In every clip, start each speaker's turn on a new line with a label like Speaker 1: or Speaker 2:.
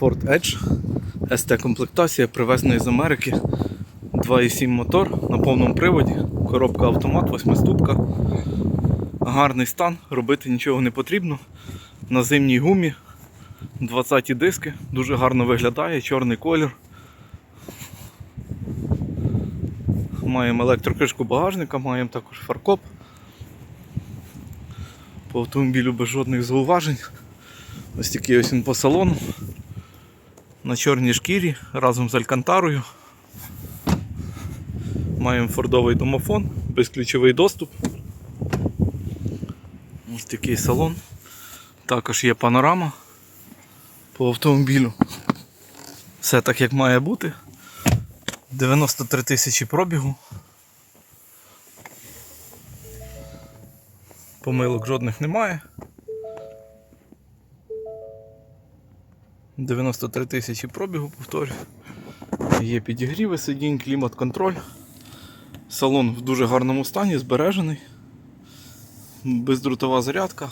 Speaker 1: Ford Edge ST комплектація привезена з Америки. 2,7 мотор на повному приводі, коробка автомат, восьмиступка. Гарний стан, робити нічого не потрібно. На зимній гумі 20 диски, дуже гарно виглядає, чорний колір. Маємо електрокришку багажника, маємо також фаркоп. По автомобілю без жодних зауважень. Ось такий ось він по салону. На чорній шкірі разом з алькантарою. Маємо фордовий домофон, безключовий доступ. Ось такий салон. Також є панорама по автомобілю. Все так як має бути. 93 тисячі пробігу. Помилок жодних немає. 93 тисячі пробігу, повторюю. Є підігріви сидінь, клімат-контроль. Салон в дуже гарному стані, збережений. Бездрутова зарядка.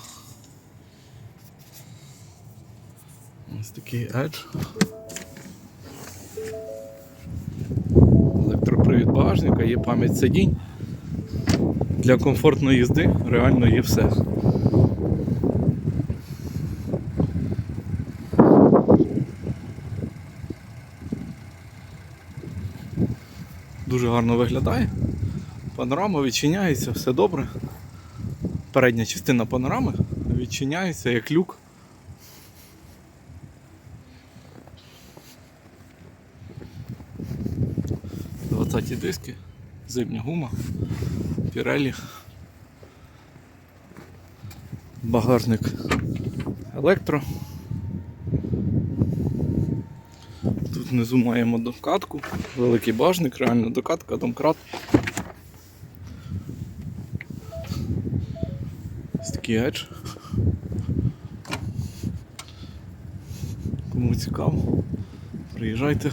Speaker 1: Ось такий Edge. Електропривід багажника, є пам'ять сидінь. Для комфортної їзди реально є все. Дуже гарно виглядає. Панорама відчиняється, все добре. Передня частина панорами відчиняється як люк. Двадцяті диски, зимня гума, пірелі. Багажник електро. Тут внизу маємо докатку, великий бажник, реально докатка, домкрат. Ось такий едж. Кому цікаво, приїжджайте,